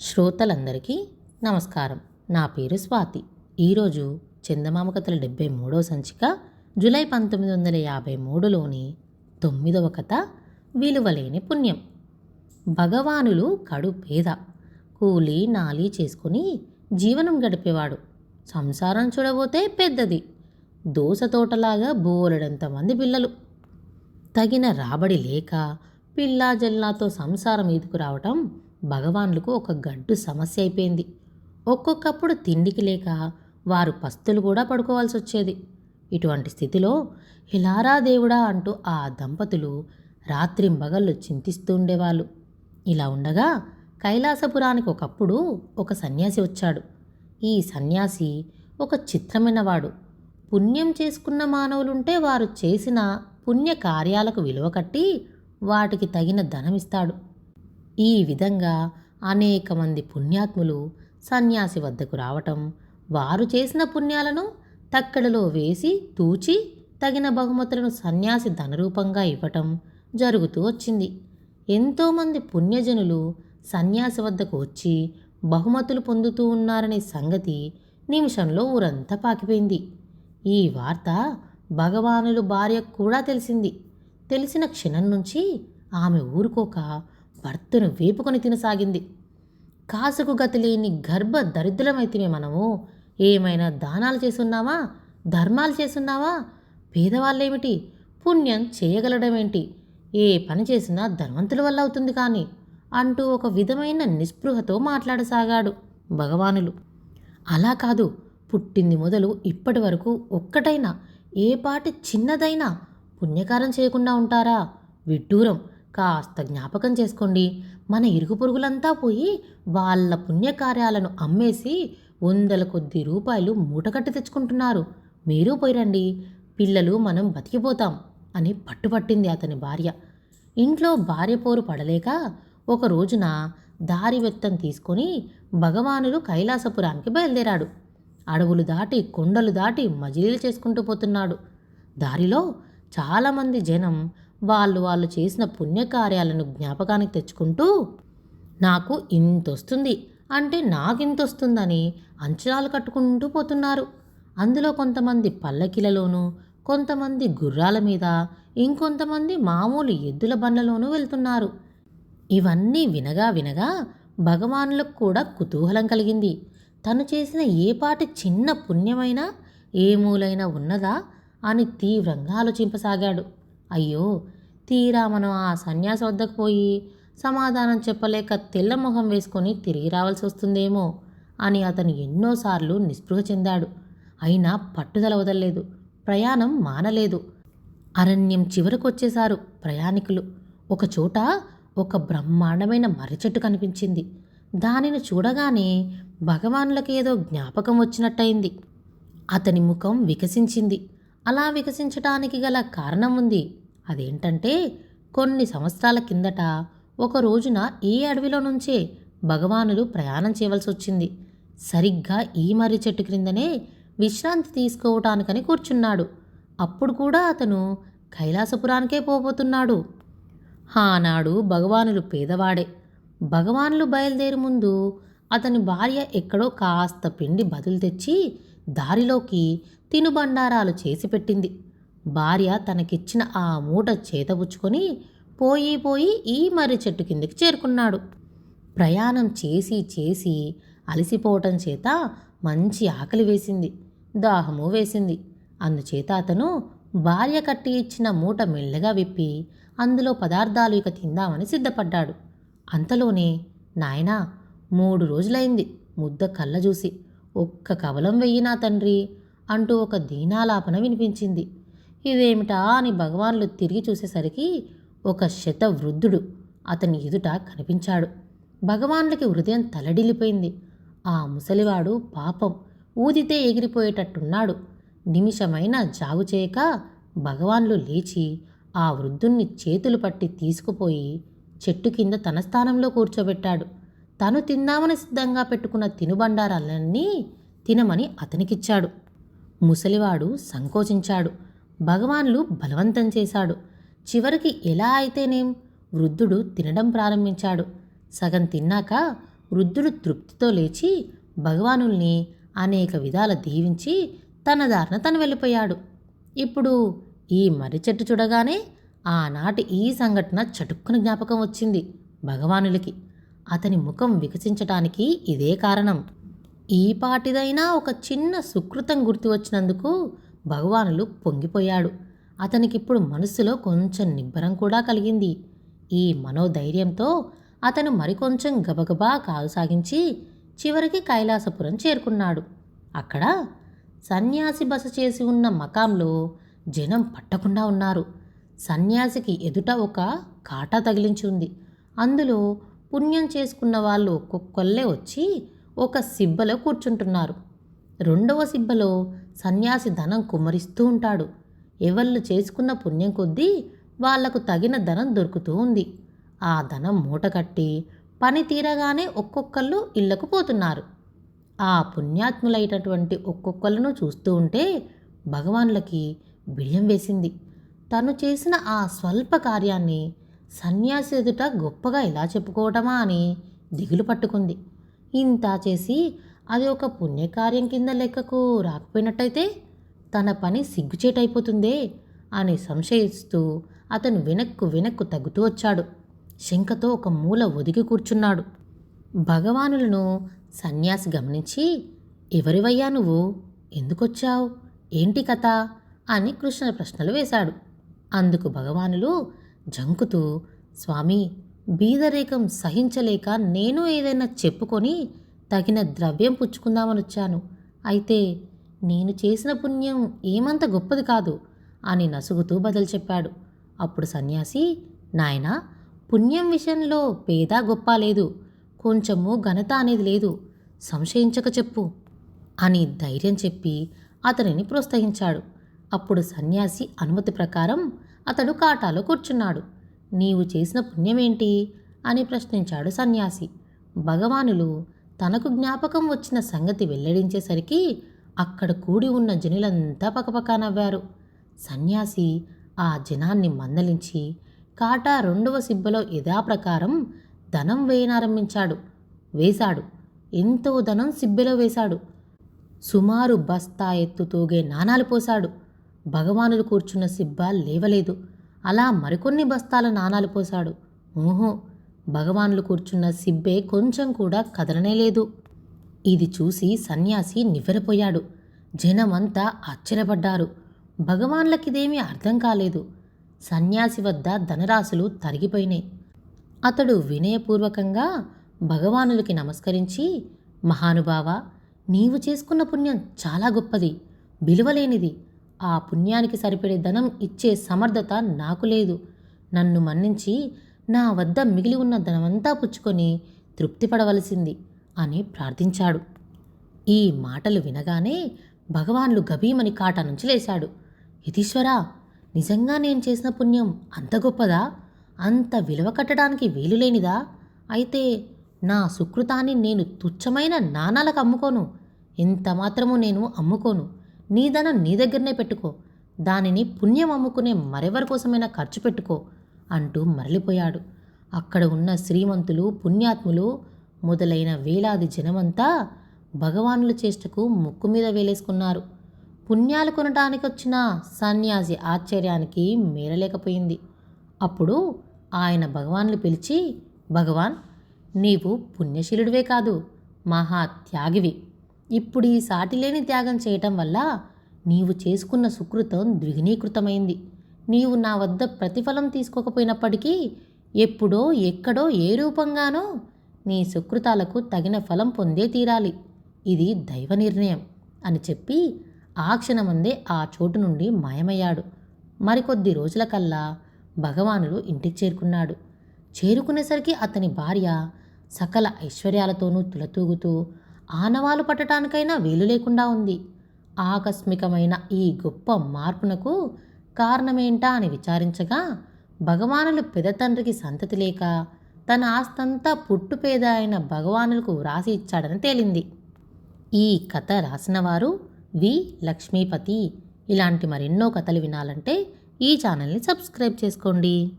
శ్రోతలందరికీ నమస్కారం. నా పేరు స్వాతి. ఈరోజు చందమామ కథల డెబ్బై మూడో సంచిక జూలై పంతొమ్మిది వందల యాభై మూడులోని తొమ్మిదవ కథ విలువలేని పుణ్యం. భగవానులు కడు పేద. కూలి నాలి చేసుకుని జీవనం గడిపేవాడు. సంసారం చూడబోతే పెద్దది. దోస తోటలాగా బోలెడంత మంది పిల్లలు. తగిన రాబడి లేక పిల్లా జల్లాతో సంసారం ఈదుకు రావటం భగవాన్లకు ఒక గడ్డు సమస్య అయిపోయింది. ఒక్కొక్కప్పుడు తిండికి లేక వారు పస్తులు కూడా పడుకోవాల్సి వచ్చేది ఇటువంటి స్థితిలో ఇలారా దేవుడా అంటూ ఆ దంపతులు రాత్రింబగళ్ళు చింతిస్తూ ఉండేవాళ్ళు. ఇలా ఉండగా కైలాసపురానికి ఒకప్పుడు ఒక సన్యాసి వచ్చాడు. ఈ సన్యాసి ఒక చిత్రమైనవాడు. పుణ్యం చేసుకున్న మానవులుంటే వారు చేసిన పుణ్య కార్యాలకు విలువ కట్టి వాటికి తగిన ధనమిస్తాడు. ఈ విధంగా అనేక మంది పుణ్యాత్ములు సన్యాసి వద్దకు రావటం వారు చేసిన పుణ్యాలను తక్కడలో వేసి తూచి తగిన బహుమతులను సన్యాసి ధనరూపంగా ఇవ్వటం జరుగుతూ వచ్చింది. ఎంతోమంది పుణ్యజనులు సన్యాసి వద్దకు వచ్చి బహుమతులు పొందుతూ ఉన్నారనే సంగతి నిమిషంలో ఊరంతా పాకిపోయింది. ఈ వార్త భగవానులు భార్యకు కూడా తెలిసింది. తెలిసిన క్షణం నుంచి ఆమె ఊరుకోక భర్తను వేపుకొని తినసాగింది. కాసుకు గతి లేని గర్భ దరిద్రమైతిమే మనము. ఏమైనా దానాలు చేసున్నావా ధర్మాలు చేసున్నావా పేదవాళ్ళేమిటి పుణ్యం చేయగలడమేంటి? ఏ పని చేసినా ధనవంతుల వల్ల అవుతుంది కానీ అంటూ ఒక విధమైన నిస్పృహతో మాట్లాడసాగాడు భగవానులు. అలా కాదు పుట్టింది మొదలు ఇప్పటి వరకు ఒక్కటైనా ఏ పాటి చిన్నదైనా పుణ్యకారం చేయకుండా ఉంటారా? విడ్డూరం. కాస్త జ్ఞాపకం చేసుకోండి. మన ఇరుగు పొరుగులంతా పోయి వాళ్ళ పుణ్యకార్యాలను అమ్మేసి వందల కొద్ది రూపాయలు మూటకట్టి తెచ్చుకుంటున్నారు. మీరు పోయిరండి. పిల్లలు మనం బతికిపోతాం అని పట్టుపట్టింది అతని భార్య. ఇంట్లో భార్య పోరు పడలేక ఒక రోజున దారి వెత్తం తీసుకొని భగవానులు కైలాసపురానికి బయలుదేరాడు. అడవులు దాటి కొండలు దాటి మజిలీలు చేసుకుంటూ పోతున్నాడు. దారిలో చాలామంది జనం వాళ్ళు వాళ్ళు చేసిన పుణ్యకార్యాలను జ్ఞాపకానికి తెచ్చుకుంటూ నాకు ఇంత వస్తుంది అంటే నాకింత వస్తుందని అంచనాలు కట్టుకుంటూ పోతున్నారు. అందులో కొంతమంది పల్లకిలలోనూ కొంతమంది గుర్రాల మీద ఇంకొంతమంది మామూలు ఎద్దుల బండ్లలోనూ వెళ్తున్నారు. ఇవన్నీ వినగా వినగా భగవానులకు కూడా కుతూహలం కలిగింది. తను చేసిన ఏ పాటి చిన్న పుణ్యమైనా ఏ మూలైనా ఉన్నదా? అని తీవ్రంగా ఆలోచింపసాగాడు. అయ్యో తీరా మనం ఆ సన్యాసి వద్దకు పోయి సమాధానం చెప్పలేక తెల్ల ముఖం వేసుకొని తిరిగి రావాల్సి వస్తుందేమో అని అతను ఎన్నోసార్లు నిస్పృహ చెందాడు. అయినా పట్టుదల వదలలేదు. ప్రయాణం మానలేదు. అరణ్యం చివరకు వచ్చేశారు ప్రయాణికులు. ఒకచోట ఒక బ్రహ్మాండమైన మర్రి చెట్టు కనిపించింది. దానిని చూడగానే భగవానులకేదో జ్ఞాపకం వచ్చినట్టయింది. అతని ముఖం వికసించింది. అలా వికసించటానికి గల కారణం ఉంది. అదేంటంటే కొన్ని సంవత్సరాల కిందట ఒక రోజున ఈ అడవిలో నుంచే భగవానులు ప్రయాణం చేయవలసి వచ్చింది సరిగ్గా ఈ మర్రి చెట్టు క్రిందనే విశ్రాంతి తీసుకోవటానికని కూర్చున్నాడు. అప్పుడు కూడా అతను కైలాసపురానికే పోబోతున్నాడు. ఆనాడు భగవానులు పేదవాడే. భగవానులు బయలుదేరి ముందు అతని భార్య ఎక్కడో కాస్త పిండి బదులు తెచ్చి దారిలోకి తినుబండారాలు చేసి పెట్టింది. భార్య తనకిచ్చిన ఆ మూట చేతబుచ్చుకొని పోయి పోయి ఈ మర్రి చెట్టు కిందకి చేరుకున్నాడు. ప్రయాణం చేసి చేసి అలసిపోవటం చేత మంచి ఆకలి వేసింది దాహము వేసింది. అందుచేత అతను భార్య కట్టి ఇచ్చిన మూట మెల్లగా విప్పి అందులో పదార్థాలు ఇక తిందామని సిద్ధపడ్డాడు. అంతలోనే నాయనా మూడు రోజులైంది ముద్ద కళ్ళ చూసి ఒక్క కవలం వెయ్యినా తండ్రి అంటూ ఒక దీనాలాపన వినిపించింది. ఇదేమిటా అని భగవాన్లు తిరిగి చూసేసరికి ఒక శత వృద్ధుడు అతని ఎదుట కనిపించాడు. భగవాన్లకి హృదయం తలడిల్లిపోయింది. ఆ ముసలివాడు పాపం ఊదితే ఎగిరిపోయేటట్టున్నాడు. నిమిషమైన జాగు చేయక భగవాన్లు లేచి ఆ వృద్ధుణ్ణి చేతులు పట్టి తీసుకుపోయి చెట్టు కింద తన స్థానంలో కూర్చోబెట్టాడు. తను తిందామని సిద్ధంగా పెట్టుకున్న తినుబండారాలన్నీ తినమని అతనికిచ్చాడు. ముసలివాడు సంకోచించాడు. భగవాన్లు బలవంతం చేశాడు. చివరికి ఎలా అయితేనేం? వృద్ధుడు తినడం ప్రారంభించాడు. సగం తిన్నాక వృద్ధుడు తృప్తితో లేచి భగవానుల్ని అనేక విధాల దీవించి తన దారిన తను వెళ్ళిపోయాడు. ఇప్పుడు ఈ మర్రి చెట్టు చూడగానే ఆనాటి ఈ సంఘటన చటుక్కున జ్ఞాపకం వచ్చింది భగవానులకి. అతని ముఖం వికసించటానికి ఇదే కారణం. ఈ పాటిదైనా ఒక చిన్న సుకృతం గుర్తు వచ్చినందుకు భగవానులు పొంగిపోయాడు. అతనికిప్పుడు మనసులో కొంచెం నిబ్బరం కూడా కలిగింది. ఈ మనోధైర్యంతో అతను మరికొంచెం గబగబా కాలు సాగించి చివరికి కైలాసపురం చేరుకున్నాడు. అక్కడ సన్యాసి బస చేసి ఉన్న మకాంలో జనం పట్టకుండా ఉన్నారు. సన్యాసికి ఎదుట ఒక కాటా తగిలించి ఉంది అందులో పుణ్యం చేసుకున్న వాళ్ళు ఒక్కొక్కళ్ళే వచ్చి ఒక సిబ్బలో కూర్చుంటున్నారు. రెండవ సిబ్బలో సన్యాసి ధనం కుమరిస్తూ ఉంటాడు. ఎవళ్ళు చేసుకున్న పుణ్యం కొద్దీ వాళ్ళకు తగిన ధనం దొరుకుతూ ఉంది. ఆ ధనం మూటకట్టి పని తీరగానే ఒక్కొక్కళ్ళు ఇళ్ళకు పోతున్నారు. ఆ పుణ్యాత్ములైనటువంటి ఒక్కొక్కళ్ళను చూస్తూ ఉంటే భగవాన్లకి బిడియం వేసింది. తను చేసిన ఆ స్వల్ప కార్యాన్ని సన్యాసి ఎదుట గొప్పగా ఇలా చెప్పుకోవటమా అని దిగులు పట్టుకుంది. ఇంత చేసి అది ఒక పుణ్యకార్యం కింద లెక్కకు రాకపోయినట్టయితే తన పని సిగ్గుచేటైపోతుందే అని సంశయిస్తూ అతను వెనక్కు వెనక్కు తగ్గుతూ వచ్చాడు. శంకతో ఒక మూల ఒదిగి కూర్చున్నాడు. భగవానులను సన్యాసి గమనించి ఎవరివయ్యా నువ్వు? ఎందుకొచ్చావు? ఏంటి కథ? అని కృష్ణ ప్రశ్నలు వేశాడు. అందుకు భగవానులు జంకుతూ స్వామి బీదరేకం సహించలేక నేను ఏదైనా చెప్పుకొని తగిన ద్రవ్యం పుచ్చుకుందామని వచ్చాను అయితే నేను చేసిన పుణ్యం ఏమంత గొప్పది కాదు అని నసుగుతూ బదులు చెప్పాడు. అప్పుడు సన్యాసి నాయనా పుణ్యం విషయంలో పేద గొప్ప లేదు. కొంచెము ఘనత అనేది లేదు. సంశయించక చెప్పు అని ధైర్యం చెప్పి అతనిని ప్రోత్సహించాడు. అప్పుడు సన్యాసి అనుమతి ప్రకారం అతడు కాటాలో కూర్చున్నాడు. నీవు చేసిన పుణ్యమేంటి? అని ప్రశ్నించాడు సన్యాసి. భగవానులు తనకు జ్ఞాపకం వచ్చిన సంగతి వెల్లడించేసరికి అక్కడ కూడి ఉన్న జనులంతా పకపకా నవ్వారు. సన్యాసి ఆ జనాన్ని మందలించి కాటా రెండవ సిబ్బలో యథాప్రకారం ధనం వేయనారంభించాడు. వేశాడు. ఎంతో ధనం సిబ్బెలో వేశాడు. సుమారు బస్తా ఎత్తు తోగే నాణాలు పోశాడు. భగవానులు కూర్చున్న సిబ్బ లేవలేదు. అలా మరికొన్ని బస్తాల నాణాలు పోశాడు. ఊహో భగవానులు కూర్చున్న సిబ్బే కొంచెం కూడా కదలనే లేదు. ఇది చూసి సన్యాసి నివ్వెరపోయాడు. జనమంతా ఆశ్చర్యపడ్డారు. భగవాన్లకిదేమీ అర్థం కాలేదు. సన్యాసి వద్ద ధనరాశులు తరిగిపోయినాయి. అతడు వినయపూర్వకంగా భగవానులకి నమస్కరించి మహానుభావ నీవు చేసుకున్న పుణ్యం చాలా గొప్పది. విలువలేనిది. ఆ పుణ్యానికి సరిపడే ధనం ఇచ్చే సమర్థత నాకు లేదు. నన్ను మన్నించి నా వద్ద మిగిలి ఉన్న ధనమంతా పుచ్చుకొని తృప్తిపడవలసింది అని ప్రార్థించాడు. ఈ మాటలు వినగానే భగవాన్లు గభీమని కాట నుంచి లేశాడు. యతీశ్వరా నిజంగా నేను చేసిన పుణ్యం అంత గొప్పదా? అంత విలువ కట్టడానికి వీలు లేనిదా అయితే నా సుకృతాన్ని నేను తుచ్చమైన నాణాలకు అమ్ముకోను. ఎంత మాత్రము నేను అమ్ముకోను. నీ ధనం నీ దగ్గరనే పెట్టుకో. దానిని పుణ్యం అమ్ముకునే మరెవరి కోసమైనా ఖర్చు పెట్టుకో అంటూ మరలిపోయాడు. అక్కడ ఉన్న శ్రీమంతులు పుణ్యాత్ములు మొదలైన వేలాది జనమంతా భగవానుల చేష్టకు ముక్కు మీద వేలేసుకున్నారు. పుణ్యాలు కొనటానికి వచ్చిన సన్యాసి ఆశ్చర్యానికి మేరలేకపోయింది అప్పుడు ఆయన భగవాన్లు పిలిచి భగవాన్ నీవు పుణ్యశీలుడివే కాదు మహా త్యాగివి ఇప్పుడు ఈ సాటిలేని త్యాగం చేయటం వల్ల నీవు చేసుకున్న సుకృతం ద్విగుణీకృతమైంది. నీవు నా వద్ద ప్రతిఫలం తీసుకోకపోయినప్పటికీ ఎప్పుడో ఎక్కడో ఏ రూపంగానో నీ సుకృతాలకు తగిన ఫలం పొందే తీరాలి. ఇది దైవ నిర్ణయం అని చెప్పి ఆ క్షణమందే ఆ చోటు నుండి మాయమయ్యాడు. మరికొద్ది రోజులకల్లా భగవానుడు ఇంటికి చేరుకున్నాడు. చేరుకునేసరికి అతని భార్య సకల ఐశ్వర్యాలతోనూ తులతూగుతూ ఆనవాలు పట్టడానికైనా వీలు లేకుండా ఉంది. ఆకస్మికమైన ఈ గొప్ప మార్పునకు కారణమేంటా అని విచారించగా భగవానులు పెదతండ్రికి సంతతి లేక తన ఆస్తంతా పుట్టుపేద అయిన భగవానులకు వ్రాసి ఇచ్చాడని తేలింది. ఈ కథ రాసినవారు వి. లక్ష్మీపతి. ఇలాంటి మరెన్నో కథలు వినాలంటే ఈ ఛానల్ని సబ్స్క్రైబ్ చేసుకోండి.